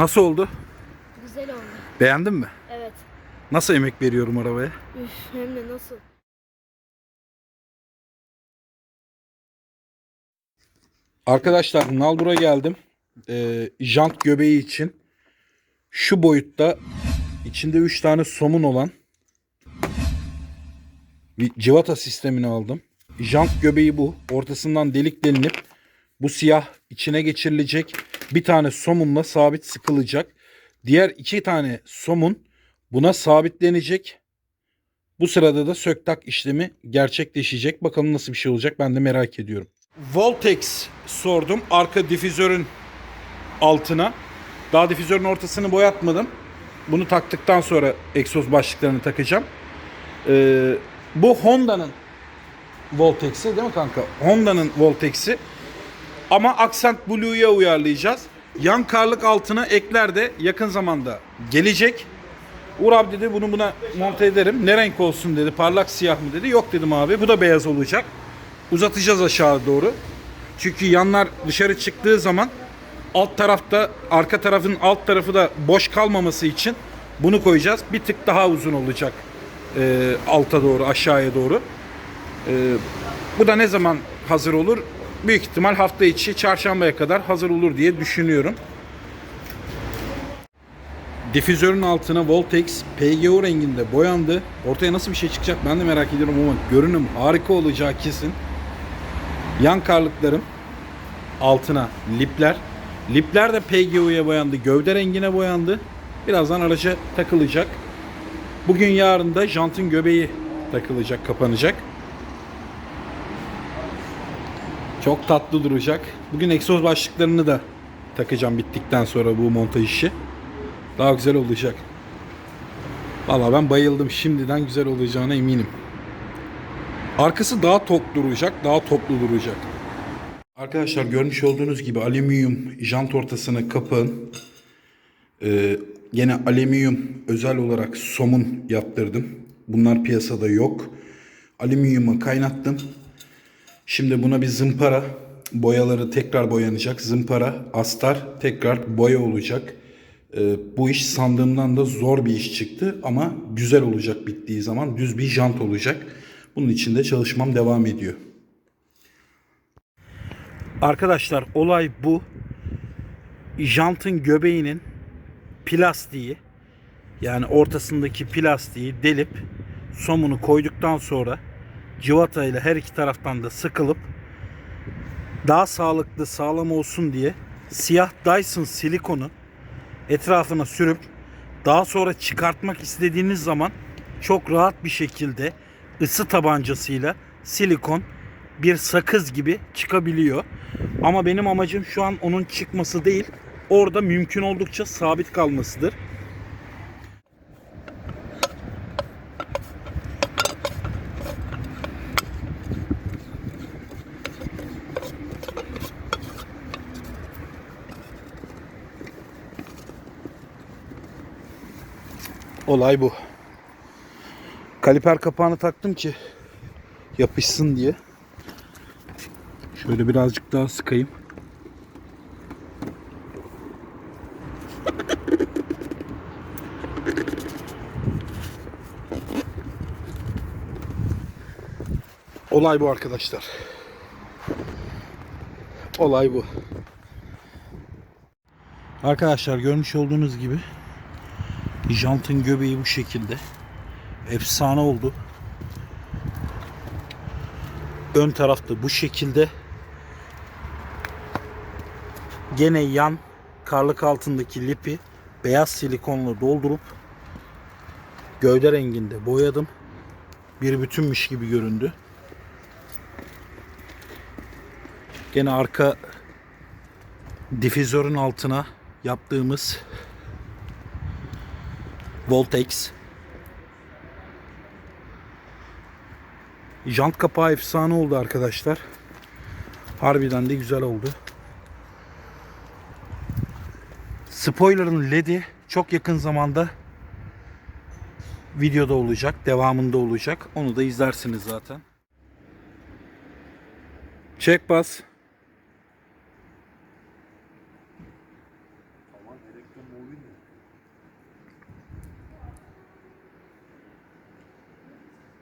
Nasıl oldu? Güzel oldu. Beğendin mi? Evet. Nasıl emek veriyorum arabaya? Üf, hem de nasıl? Arkadaşlar Nalbur'a geldim. Ee, jant göbeği için şu boyutta içinde 3 tane somun olan bir civata sistemini aldım. Jant göbeği bu. Ortasından delik delinip bu siyah içine geçirilecek. Bir tane somunla sabit sıkılacak. Diğer iki tane somun buna sabitlenecek. Bu sırada da söktak işlemi gerçekleşecek. Bakalım nasıl bir şey olacak ben de merak ediyorum. Voltex sordum arka difüzörün altına. Daha difüzörün ortasını boyatmadım. Bunu taktıktan sonra egzoz başlıklarını takacağım. Ee, bu Honda'nın Voltex'i değil mi kanka? Honda'nın Voltex'i. Ama Accent Blue'ya uyarlayacağız. Yan karlık altına ekler de yakın zamanda gelecek. Uğur abi dedi bunu buna monte ederim. Ne renk olsun dedi. Parlak siyah mı dedi. Yok dedim abi. Bu da beyaz olacak. Uzatacağız aşağı doğru. Çünkü yanlar dışarı çıktığı zaman alt tarafta arka tarafın alt tarafı da boş kalmaması için bunu koyacağız. Bir tık daha uzun olacak. e, alta doğru aşağıya doğru. E, bu da ne zaman hazır olur? Büyük ihtimal hafta içi çarşambaya kadar hazır olur diye düşünüyorum. Difüzörün altına Voltex PGO renginde boyandı. Ortaya nasıl bir şey çıkacak ben de merak ediyorum ama görünüm harika olacağı kesin. Yan karlıklarım altına lipler. Lipler de PGO'ya boyandı. Gövde rengine boyandı. Birazdan araca takılacak. Bugün yarın da jantın göbeği takılacak, kapanacak. Çok tatlı duracak. Bugün egzoz başlıklarını da takacağım bittikten sonra bu montaj işi. Daha güzel olacak. Valla ben bayıldım. Şimdiden güzel olacağına eminim. Arkası daha tok duracak, daha toplu duracak. Arkadaşlar görmüş olduğunuz gibi alüminyum jant ortasına kapağın ee, gene alüminyum özel olarak somun yaptırdım. Bunlar piyasada yok. Alüminyumu kaynattım. Şimdi buna bir zımpara, boyaları tekrar boyanacak. Zımpara, astar tekrar boya olacak. Ee, bu iş sandığımdan da zor bir iş çıktı ama güzel olacak bittiği zaman. Düz bir jant olacak. Bunun için de çalışmam devam ediyor. Arkadaşlar olay bu. Jantın göbeğinin plastiği yani ortasındaki plastiği delip somunu koyduktan sonra civata ile her iki taraftan da sıkılıp daha sağlıklı sağlam olsun diye siyah Dyson silikonu etrafına sürüp daha sonra çıkartmak istediğiniz zaman çok rahat bir şekilde ısı tabancasıyla silikon bir sakız gibi çıkabiliyor. Ama benim amacım şu an onun çıkması değil. Orada mümkün oldukça sabit kalmasıdır. Olay bu. Kaliper kapağını taktım ki yapışsın diye. Şöyle birazcık daha sıkayım. Olay bu arkadaşlar. Olay bu. Arkadaşlar görmüş olduğunuz gibi jantın göbeği bu şekilde. Efsane oldu. Ön tarafta bu şekilde. Gene yan karlık altındaki lipi beyaz silikonla doldurup gövde renginde boyadım. Bir bütünmüş gibi göründü. Gene arka difüzörün altına yaptığımız Voltex Jant kapağı efsane oldu arkadaşlar. Harbiden de güzel oldu. Spoiler'ın LED'i çok yakın zamanda videoda olacak, devamında olacak. Onu da izlersiniz zaten. Çek bas.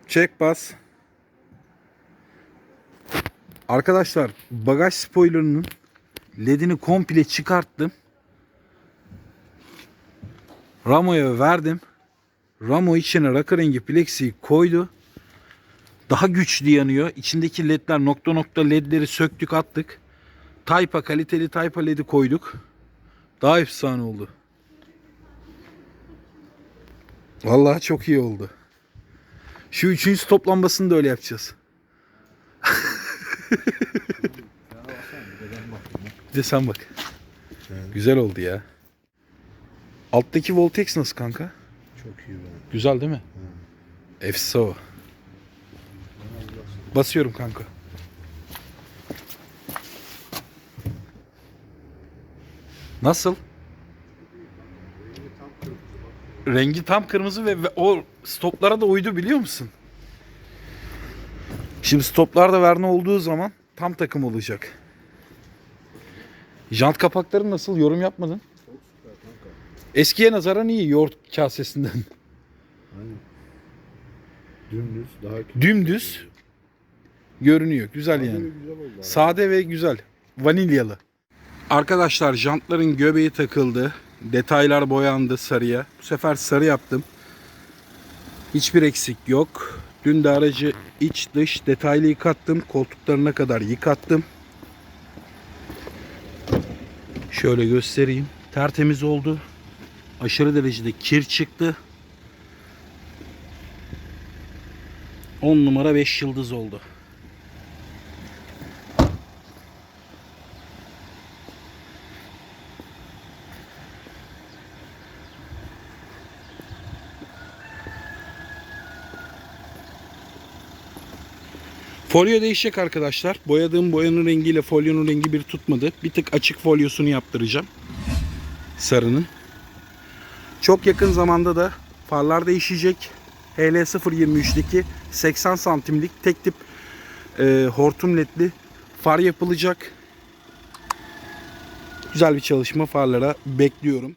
Çek bas. Arkadaşlar bagaj spoilerının ledini komple çıkarttım. Ramo'ya verdim. Ramo içine rakı rengi plexiyi koydu. Daha güçlü yanıyor. İçindeki ledler nokta nokta ledleri söktük attık. Taypa kaliteli Taypa ledi koyduk. Daha efsane oldu. Vallahi çok iyi oldu. Şu üçüncü stop lambasını da öyle yapacağız. Bir de sen bak. Güzel oldu ya. Alttaki Voltex nasıl kanka? Çok iyi be. Güzel değil mi? Efsa o. Basıyorum kanka. Nasıl? Rengi tam kırmızı ve, ve o stoplara da uydu biliyor musun? Şimdi stoplar da Verne olduğu zaman tam takım olacak. Jant kapakları nasıl? Yorum yapmadın. Eskiye nazaran iyi yoğurt kasesinden. Aynen. Dümdüz daha kötü. Dümdüz görünüyor. Güzel yani. Güzel. Sade ve güzel. Vanilyalı. Arkadaşlar jantların göbeği takıldı. Detaylar boyandı sarıya. Bu sefer sarı yaptım. Hiçbir eksik yok. Dün de aracı iç dış detaylı yıkattım. Koltuklarına kadar yıkattım. Şöyle göstereyim. Tertemiz oldu. Aşırı derecede kir çıktı. 10 numara 5 yıldız oldu. Folyo değişecek arkadaşlar. Boyadığım boyanın rengiyle folyonun rengi bir tutmadı. Bir tık açık folyosunu yaptıracağım. Sarının. Çok yakın zamanda da farlar değişecek. HL023'deki 80 santimlik tek tip e, hortum ledli far yapılacak. Güzel bir çalışma farlara bekliyorum.